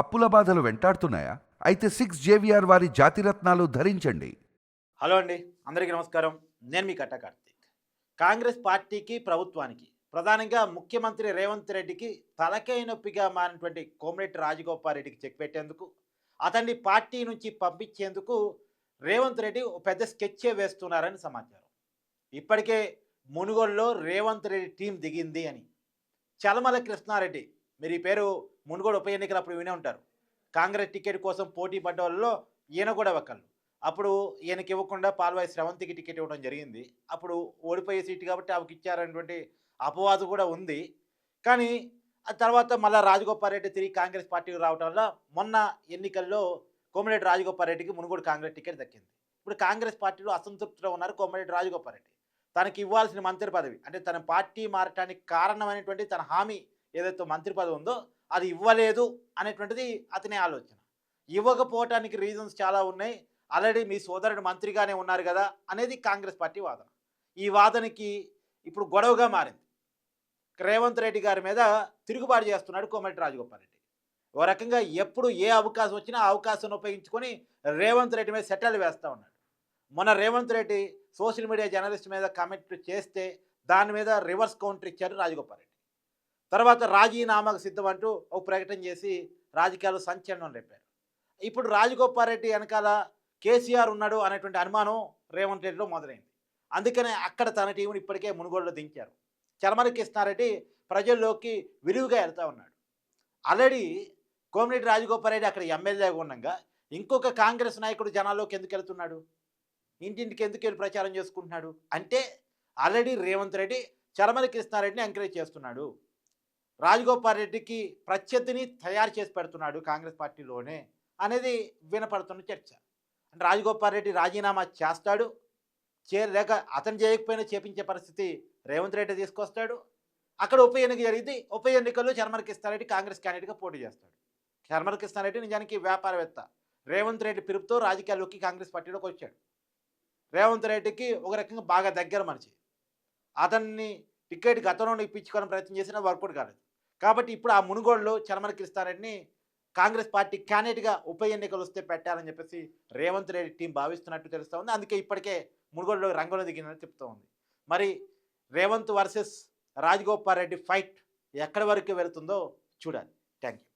అప్పుల బాధలు వెంటాడుతున్నాయా? అయితే సిక్స్ జేవిఆర్ వారి జాతిరత్నాలు ధరించండి. హలో అండి. అందరికీ నమస్కారం. నేను మీ కట్ట కార్తీక్. కాంగ్రెస్ పార్టీకి ప్రభుత్వానికి ప్రధానంగా ముఖ్యమంత్రి రేవంత్ రెడ్డికి తలకై నొప్పిగా మారినటువంటి కోమరెడ్డి రాజగోపాల్ రెడ్డికి చెక్ పెట్టేందుకు అతన్ని పార్టీ నుంచి పంపించేందుకు రేవంత్ రెడ్డి ఓ పెద్ద స్కెచ్చే వేస్తున్నారని సమాచారం. ఇప్పటికే మునుగోడులో రేవంత్ రెడ్డి టీం దిగింది అని. చలమల కృష్ణారెడ్డి మీరు ఈ పేరు మునుగోడు ఉప ఎన్నికలు అప్పుడు వినే ఉంటారు. కాంగ్రెస్ టికెట్ కోసం పోటీ పడ్డ వాళ్ళలో ఈయన కూడా ఒకళ్ళు. అప్పుడు ఈయనకి ఇవ్వకుండా పాల్వాయి శ్రవంతికి టికెట్ ఇవ్వడం జరిగింది. అప్పుడు ఓడిపోయే సీటు కాబట్టి ఆమెకి ఇచ్చారనేటువంటి అపవాదు కూడా ఉంది. కానీ ఆ తర్వాత మళ్ళీ రాజగోపాల్ రెడ్డి తిరిగి కాంగ్రెస్ పార్టీకి రావడం వల్ల మొన్న ఎన్నికల్లో కోమరెడ్డి రాజగోపాల్ రెడ్డికి మునుగోడు కాంగ్రెస్ టికెట్ దక్కింది. ఇప్పుడు కాంగ్రెస్ పార్టీలో అసంతృప్తిలో ఉన్నారు కోమరెడ్డి రాజగోపాల్ రెడ్డి. తనకి ఇవ్వాల్సిన మంత్రి పదవి అంటే తన పార్టీ మారటానికి కారణమైనటువంటి తన హామీ ఏదైతే మంత్రి పదవి ఉందో అది ఇవ్వలేదు అనేటువంటిది అతని ఆలోచన. ఇవ్వకపోవటానికి రీజన్స్ చాలా ఉన్నాయి. ఆల్రెడీ మీ సోదరుడు మంత్రిగానే ఉన్నారు కదా అనేది కాంగ్రెస్ పార్టీ వాదన. ఈ వాదనకి ఇప్పుడు గొడవగా మారింది. రేవంత్ రెడ్డి గారి మీద తిరుగుబాటు చేస్తున్నాడు కోమటి రాజగోపాల్ రెడ్డి. ఓ రకంగా ఎప్పుడు ఏ అవకాశం వచ్చినా ఆ అవకాశాన్ని ఉపయోగించుకొని రేవంత్ రెడ్డి మీద సెటల్ వేస్తూ ఉన్నాడు. మొన్న Revanth Reddy social media journalist మీద కామెంట్ చేస్తే దాని మీద రివర్స్ కౌంటర్ ఇచ్చారు రాజగోపాల్ రెడ్డి. తర్వాత రాజీనామాకు సిద్ధం అంటూ ఒక ప్రకటన చేసి రాజకీయాలు సంచలనం రేపారు. ఇప్పుడు రాజగోపాల్ రెడ్డి వెనకాల కేసీఆర్ ఉన్నాడు అనేటువంటి అనుమానం రేవంత్ రెడ్డిలో మొదలైంది. అందుకనే అక్కడ తన టీంని ఇప్పటికే మునుగోడులో దించారు. చలమరి కృష్ణారెడ్డి ప్రజల్లోకి విరివిగా వెళ్తా ఉన్నాడు. ఆల్రెడీ కోమిరెడ్డి రాజగోపాల్ రెడ్డి అక్కడ ఎమ్మెల్యేగా ఉండగా ఇంకొక కాంగ్రెస్ నాయకుడు జనాల్లోకి ఎందుకు వెళ్తున్నాడు? ఇంటింటికి ఎందుకు వెళ్ళి ప్రచారం చేసుకుంటున్నాడు? అంటే ఆల్రెడీ రేవంత్ రెడ్డి చలమరి కృష్ణారెడ్డిని ఎంకరేజ్ చేస్తున్నాడు. రాజగోపాల్ రెడ్డికి ప్రత్యర్థిని తయారు చేసి పెడుతున్నాడు కాంగ్రెస్ పార్టీలోనే అనేది వినపడుతున్న చర్చ. అంటే రాజగోపాల్ రెడ్డి రాజీనామా చేస్తాడు చే లేక అతను చేయకపోయినా చేపించే పరిస్థితి రేవంత్ రెడ్డి తీసుకొస్తాడు. అక్కడ ఉప ఎన్నిక జరిగింది ఉప ఎన్నికల్లో చర్మల కాంగ్రెస్ క్యాండిడేట్గా పోటీ చేస్తాడు. చర్మల నిజానికి వ్యాపారవేత్త. రేవంత్ రెడ్డి పిలుపుతో రాజకీయాల్లోకి కాంగ్రెస్ పార్టీలోకి వచ్చాడు. రేవంత్ రెడ్డికి ఒక రకంగా బాగా దగ్గర మనిషి. అతన్ని టికెట్ గతంలో ఇప్పించుకోవడం ప్రయత్నం చేసినా వర్కౌట్ కాలేదు. కాబట్టి ఇప్పుడు ఆ మునుగోడులో చలమల కృష్ణారెడ్డిని కాంగ్రెస్ పార్టీ క్యాండిడేట్గా ఉప ఎన్నికలు వస్తే పెట్టాలని చెప్పేసి రేవంత్ రెడ్డి టీం భావిస్తున్నట్టు తెలుస్తూ ఉంది. అందుకే ఇప్పటికే మునుగోడులో రంగులు దిగిందని చెప్తూ ఉంది. మరి రేవంత్ వర్సెస్ రాజగోపాల్ రెడ్డి ఫైట్ ఎక్కడి వరకు వెళుతుందో చూడాలి. Thank you